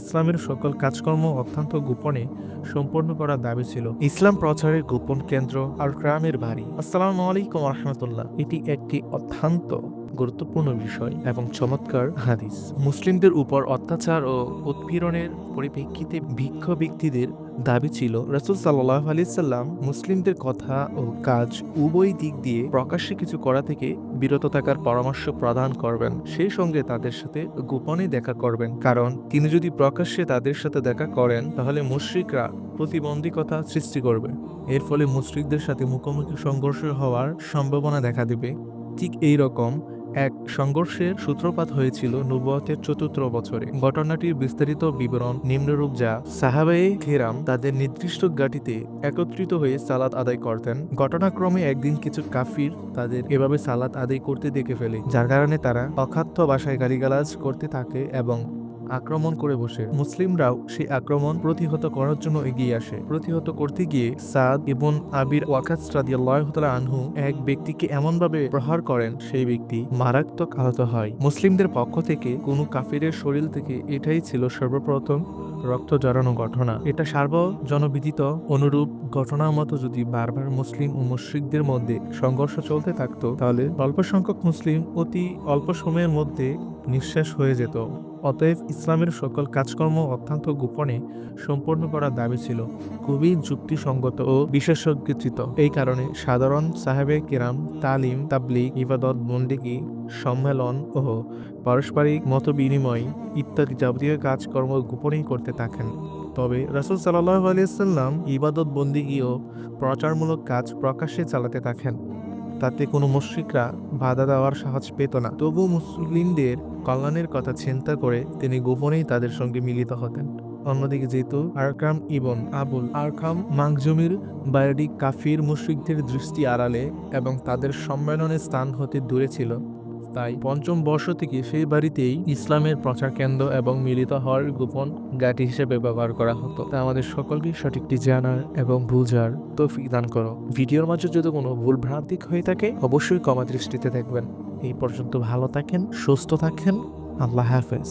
ইসলামের সকল কাজকর্ম অত্যন্ত গোপনে সম্পন্ন করার দাবি ছিল। ইসলাম প্রচারের গোপন কেন্দ্র আর গ্রামের বাড়ি। আসসালামু আলাইকুম রহমতুল্লাহ। এটি একটি অত্যন্ত গুরুত্বপূর্ণ বিষয় এবং চমৎকার হাদিস। মুসলিমদের উপর অত্যাচার ও উৎপীড়নের পরিপ্রেক্ষিতে ভিক্ষ ব্যক্তিদের দাবি ছিল, রসুল সাল্লাহ আলি সাল্লাম মুসলিমদের কথা ও কাজ উভয় দিক দিয়ে প্রকাশ্যে কিছু করা থেকে বিরত থাকার পরামর্শ প্রদান করবেন। সেই সঙ্গে তাদের সাথে গোপনে দেখা করবেন। কারণ, তিনি যদি প্রকাশ্যে তাদের সাথে দেখা করেন, তাহলে মুশ্রিকরা প্রতিবন্ধকতা সৃষ্টি করবে। এর ফলে মুশ্রিকদের সাথে মুখোমুখি সংঘর্ষ হওয়ার সম্ভাবনা দেখা দেবে। ঠিক এই রকম এক সংঘর্ষের সূত্রপাত হয়েছিল নবুয়তের চতুর্থ বছরে। ঘটনাটির বিস্তারিত বিবরণ নিম্নরূপ যা সাহাবায়ে খেরাম তাদের নির্দিষ্ট গাটিতে একত্রিত হয়ে সালাত আদায় করতেন। ঘটনাক্রমে একদিন কিছু কাফির তাদের এভাবে সালাত আদায় করতে দেখে ফেলে, যার কারণে তারা অখাদ্য বাসায় গালিগালাজ করতে থাকে এবং আক্রমণ করে বসে। মুসলিমরাও সেই আক্রমণ প্রতিহত করার জন্য এগিয়ে আসে। প্রতিহত করতে গিয়ে সাদ এবং আবির ওয়াকাস রাদিয়াল্লাহু তাআলা আনহু এক ব্যক্তিকে এমনভাবে প্রহার করেন, সেই ব্যক্তি মারাত্মক আহত হয়। মুসলিমদের পক্ষ থেকে কোনো কাফিরের শরীর থেকে এটাই ছিল সর্বপ্রথম। রক্ত জড়ানো ঘটনা। এটা সার্বজনবিদিত, অনুরূপ ঘটনার মতো যদি বারবার মুসলিম ও মুশ্রিকদের মধ্যে সংঘর্ষ চলতে থাকতো, তাহলে অল্প সংখ্যক মুসলিম অতি অল্প সময়ের মধ্যে নিঃশেষ হয়ে যেত। অতএব ইসলামের সকল কাজকর্ম অত্যন্ত গোপনে সম্পন্ন করার দাবি ছিল। খুবই যুক্তিসঙ্গত ও বিশেষজ্ঞচিত। এই কারণে সাধারণ সাহেবে কেরাম, তালিম, তাবলিগ, ইবাদত বন্দিগি সম্মেলন ও পারস্পরিক মত বিনিময় ইত্যাদি যাবতীয় কাজকর্ম গোপনেই করতে থাকেন। তবে রাসুল সাল্লাহ আলিয়াল্লাম ইবাদত বন্দিগি ও প্রচারমূলক কাজ প্রকাশ্যে চালাতে থাকেন। তাতে কোনো মুশ্রিকরা বাধা দেওয়ার সাহস পেত না। তবু মুসলিমদের কল্যাণের কথা চিন্তা করে তিনি গোপনেই তাদের সঙ্গে মিলিত হতেন। অন্যদিকে যেহেতু আরকাম ইবন আবুল আরকাম মাংজুমির বায়ডি কাফির মুশ্রিকদের দৃষ্টি আড়ালে এবং তাদের সম্মেলনের স্থান হতে দূরে ছিল তাই পঞ্চম বর্ষ থেকে সেই বাড়িতেই ইসলামের প্রচার কেন্দ্র এবং মিলিত হওয়ার গোপন গাটি হিসেবে ব্যবহার করা হতো? তা আমাদের সকলকে সঠিকটি জানার এবং বুঝার তৌফিক দান করো। ভিডিওর মাঝে যদি কোনো ভুল ভ্রান্তিক হয়ে থাকে, অবশ্যই কমা দৃষ্টিতে দেখবেন। এই পর্যন্ত ভালো থাকেন, সুস্থ থাকেন। আল্লাহ হাফেজ।